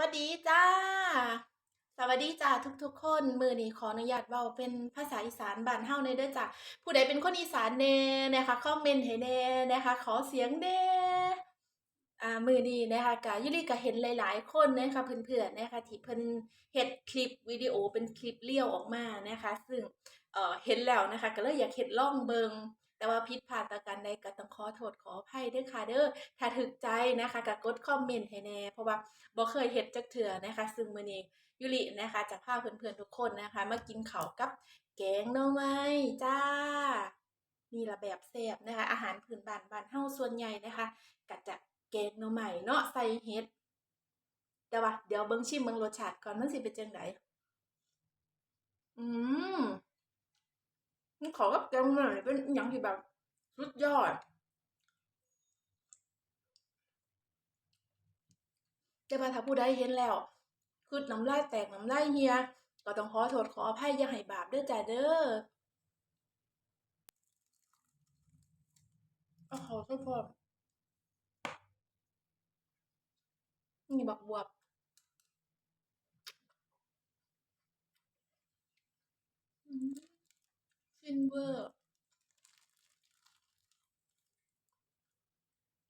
วัสดีจ้า สวัสดีจ้าทุกๆ คนมือนี้ขออนุญาตเว้าเป็นภาษาอีสานบ้านเฮาหน่อยเด้อจ้ะผู้ใดเป็นคนอีสานแหน่นะคะคอมเมนต์ให้แหน่นะคะ ขอเสียงแหน่อ่ามือนี้นะคะก็อยู่ดีก็เห็นหลาย ๆ คนนะคะเพื่อนๆนะคะที่เพิ่นเฮ็ดคลิปวิดีโอเป็นคลิปเรียวออกมานะคะ ซึ่งเอ่อเห็นแล้วนะคะ ก็เลยอยากเฮ็ดลองเบิง แต่ว่าผิดพลาดประการใดก็ต้องขอโทษขออภัยเด้อค่ะเด้อถ้าถูกใจนะคะก็กดคอมเมนต์ให้แน่ เพราะว่าบ่เคยเฮ็ดจักเทื่อนะคะ ซึ่งมื้อนี้ยุรินะคะจะพาเพื่อนๆทุกคนนะคะ มากินข้าวกับแกงหน่อไม้จ้านี่ล่ะแบบแซ่บนะคะ อาหารพื้นบ้านบ้านเฮาส่วนใหญ่นะคะก็จะแกงหน่อไม้เนาะใส่เห็ดแต่ว่าเดี๋ยวเบิ่งชิมเบิ่งรสชาติก่อนมันสิเป็นจั่งใด อืม มันเข้ากับแกงหน่อไม้เป็นอิหยังที่แบบสุดยอด แต่ว่าถ้าผู้ใดเห็นแล้ว คืดน้ำลายแตกน้ำลายเหี่ยก็ต้องขอโทษขออภัยอย่าให้บาปเด้อจ้าเด้อเอาข้าใส่พร้อมนี่บักบวบอืม world.